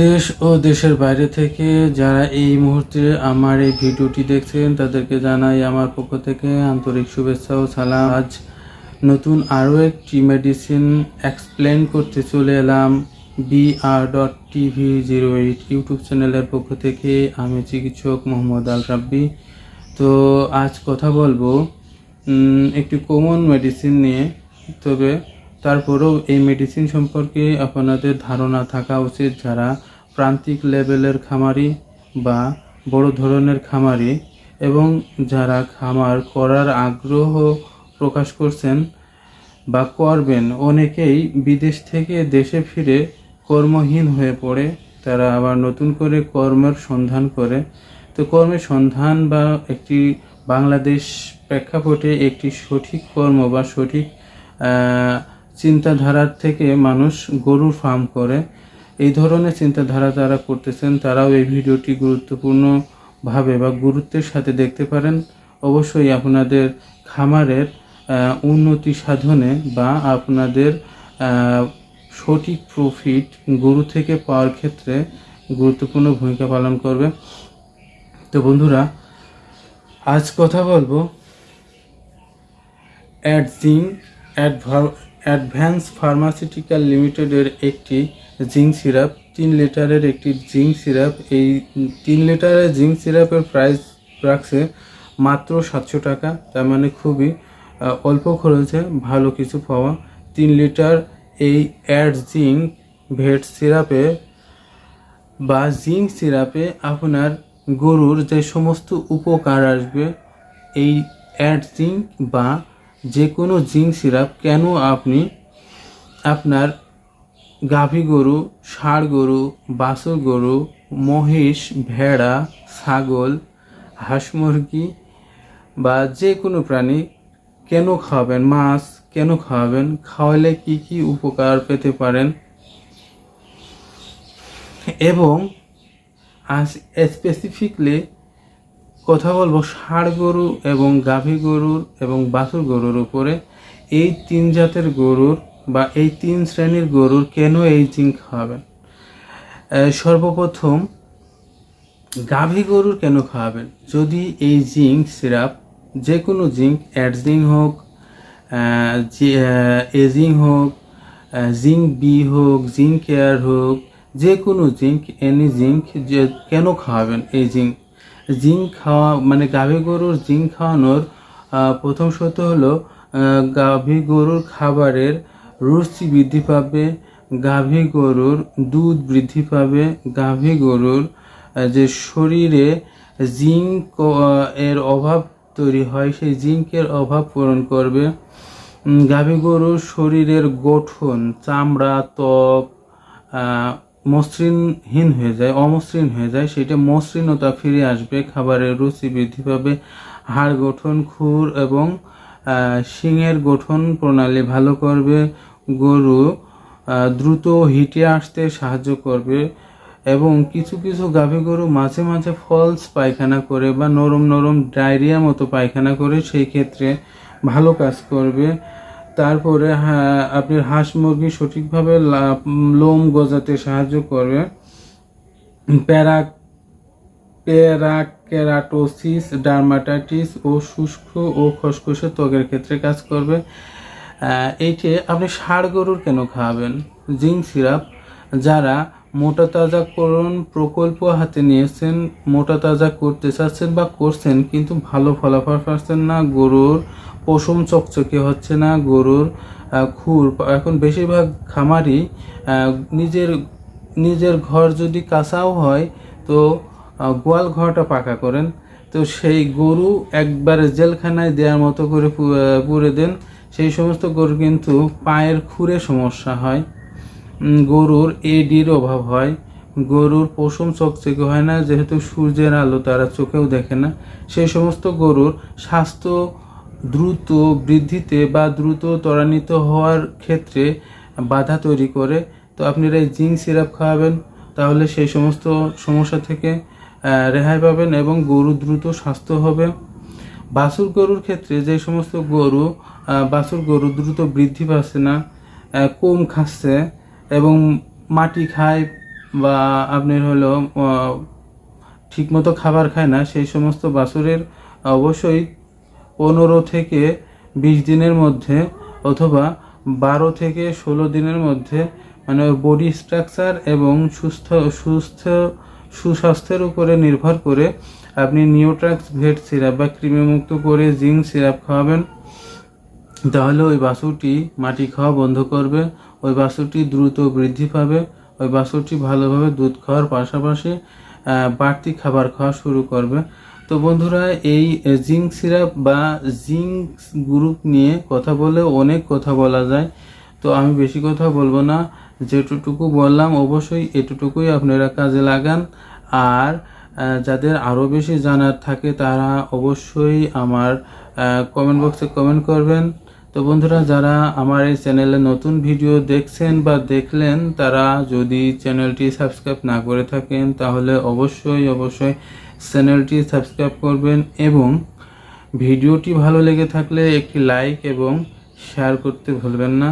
দেশ ও দেশের বাইরে থেকে যারা এই মুহূর্তে আমার এই ভিডিওটি দেখছেন, তাদেরকে জানাই আমার পক্ষ থেকে আন্তরিক শুভেচ্ছা ও সালাম। আজ নতুন আরও একটি মেডিসিন এক্সপ্লেন করতে চলে এলাম BR dot TV zero eight YouTube চ্যানেলের পক্ষ থেকে। আমি চিকিৎসক মোহাম্মদ আল রাব্বি। তো আজ কথা বলব একটি কমন মেডিসিন নিয়ে। তবে তারপরেও এই মেডিসিন সম্পর্কে আপনাদের ধারণা থাকা উচিত যারা প্রান্তিক লেভেলের খামারি বা বড় ধরনের খামারি এবং যারা খামার করার আগ্রহ প্রকাশ করছেন বা করবেন, অনেকেই বিদেশ থেকে দেশে ফিরে কর্মহীন হয়ে পড়ে, তারা আবার নতুন করে কর্মের সন্ধান করে। তো কর্মের সন্ধান বা একটি বাংলাদেশ প্রেক্ষাপটে একটি সঠিক কর্ম বা সঠিক চিন্তাধারার থেকে মানুষ গরুর ফার্ম করে। এই ধরনের চিন্তাধারা যারা করতেছেন, তারাও এই ভিডিওটি গুরুত্বপূর্ণভাবে বা গুরুত্বের সাথে দেখতে পারেন। অবশ্যই আপনাদের খামারের উন্নতি সাধনে বা আপনাদের সঠিক প্রফিট গরু থেকে পাওয়ার ক্ষেত্রে গুরুত্বপূর্ণ ভূমিকা পালন করবে। তো বন্ধুরা, আজ কথা বলব অ্যাডজিং অ্যাডভান্স ফার্মাসিউটিক্যাল লিমিটেডের একটি জিঙ্ক সিরাপ, তিন লিটারের একটি জিঙ্ক সিরাপ। এই তিন লিটারের জিঙ্ক সিরাপের প্রাইস রাখছে মাত্র সাতশো টাকা। তার মানে খুবই অল্প খরচে ভালো কিছু পাওয়া। তিন লিটার এই অ্যাড জিঙ্ক ভেট সিরাপে বা জিঙ্ক সিরাপে আপনার গরুর যে সমস্ত উপকার আসবে, এই অ্যাড জিঙ্ক বা যে কোনো জিঙ্ক সিরাপ, কেন আপনি আপনার গাভী গরু, ষাঁড় গরু, বাছুর গরু, মহিষ, ভেড়া, ছাগল, হাঁস মুরগি বা যে কোনো প্রাণী কেন খাওয়াবেন মাছ কেন খাওয়াবেন খাওয়ালে কি কি উপকার পেতে পারেন? এবং স্পেসিফিকলি কথা বলব ষাঁড় গরু এবং গাভী গরুর এবং বাছুর গরুর উপরে। এই তিন জাতের গরুর বা এই তিন শ্রেণির গরুর কেন এই জিঙ্ক খাওয়াবেন? সর্বপ্রথম, গাভী গরুর কেন খাওয়াবেন? যদি এই জিঙ্ক, সিরাপ যে কোনো জিঙ্ক অ্যাডজিং হোক এজিং হোক জিঙ্ক বি হোক, জিঙ্ক কেয়ার হোক যে কোনো জিঙ্ক, এনি জিঙ্ক, যে, কেন খাওয়াবেন এই জিঙ্ক? জিঙ্ক খাওয়া মানে গাভী গরুর জিঙ্ক খাওয়ানোর প্রথম শর্ত হলো গাভী গরুর খাবারের রুচি বৃদ্ধি পাবে, গাভী গরুর দুধ বৃদ্ধি পাবে, গাভী গরুর যে শরীরে জিঙ্ক এর অভাব তৈরি হয়, সেই জিঙ্কের অভাব পূরণ করবে। গাভী গরুর শরীরের গঠন, চামড়া, ত্বক মসৃণহীন হয়ে যায়, অমসৃণ হয়ে যায়। সেটা মসৃণতা ফিরে আসবে, খাবারের রুচি বৃদ্ধি পাবে। হাড় গঠন, খুর এবং শিঙের গঠন প্রণালী ভালো করবে। গরু দ্রুত হিটে আসতে সাহায্য করবে এবং কিছু কিছু গাভী গরু মাঝে মাঝে ফলস পায়খানা করে বা নরম নরম ডায়রিয়া মতো পায়খানা করে, সেই ক্ষেত্রে ভালো কাজ করবে। তারপরে হ্যাঁ, আপনার হাঁস মুরগি সঠিকভাবে লোম গজাতে সাহায্য করবে। প্যারা প্যারাকেরাটোসিস ডার্মাটাইটিস ও শুষ্ক ও খসখসে ত্বকের ক্ষেত্রে কাজ করবে। এইটে আপনি ষাড় গরুর কেন খাওয়াবেন জিঙ্ক সিরাপ যারা মোটা তাজাকরণ প্রকল্প হাতে নিয়েছেন মোটা তাজা করতে চাচ্ছেন বা করছেন কিন্তু ভালো ফলাফল পাচ্ছেন না। গরুর পশম চকচকে হচ্ছে না গরুর খুর। এখন বেশিরভাগ খামারই আহ, নিজের নিজের ঘর যদি কাঁচাও হয় তো গোয়াল ঘরটা পাকা করেন। তো সেই গরু একবারে জেলখানায় দেওয়ার মতো করে পুরে দেন। সেই সমস্ত গরু কিন্তু পায়ের খুরে সমস্যা হয়। গরুর এডির অভাব হয়। গরুর পশম চকচকে হয় না, যেহেতু সূর্যের আলো তারা চোখেও দেখে না। সেই সমস্ত গরুর স্বাস্থ্য দ্রুত বৃদ্ধিতে বা দ্রুত ত্বরান্বিত হওয়ার ক্ষেত্রে বাধা তৈরি করে। তো আপনারা এই জিঙ্ক সিরাপ খাওয়াবেন, তাহলে সেই সমস্ত সমস্যা থেকে রেহাই পাবেন এবং গরু দ্রুত স্বাস্থ্য হবে। বাছুর গরুর ক্ষেত্রে যে সমস্ত গরু বাছুর গরু দ্রুত বৃদ্ধি পাচ্ছে না কম খাচ্ছে এবং মাটি খায় বা আপনার হলো ঠিকমতো খাবার খায় না, সেই সমস্ত বাছুরের অবশ্যই পনেরো থেকে বিশ দিনের মধ্যে অথবা বারো থেকে ষোলো দিনের মধ্যে মানে বডি স্ট্রাকচার এবং সুস্থ সুস্থ, সুস্বাস্থ্যের উপরে নির্ভর করে আপনি নিউট্রাক্স ভেট সিরাপ বা কৃমিমুক্ত করে জিঙ্ক সিরাপ খাওয়াবেন, তাহলে ওই বাছুরটি মাটি খাওয়া বন্ধ করবে ওই বাছুরটি দ্রুত বৃদ্ধি পাবে। ওই বাছুরটি ভালোভাবে দুধ খাওয়ার পাশাপাশি বাড়তি খাবার খাওয়া শুরু করবে। তো বন্ধুরা, এই জিঙ্ক সিরাপ বা জিঙ্ক গ্রুপ নিয়ে কথা বলে অনেক কথা বলা যায়। তো আমি বেশি কথা বলব না। যেটুকু বললাম, অবশ্যই এটুকুই আপনারা কাজে লাগান। আর যাদের আরও বেশি জানার থাকে, তারা অবশ্যই আমার কমেন্ট বক্সে কমেন্ট করবেন। তো বন্ধুরা, যারা আমার এই চ্যানেলে নতুন ভিডিও দেখছেন বা দেখলেন, তারা যদি চ্যানেলটি সাবস্ক্রাইব না করে থাকেন, তাহলে অবশ্যই অবশ্যই চ্যানেলটি সাবস্ক্রাইব করবেন এবং ভিডিওটি ভালো লেগে থাকলে একটি লাইক এবং শেয়ার করতে ভুলবেন না।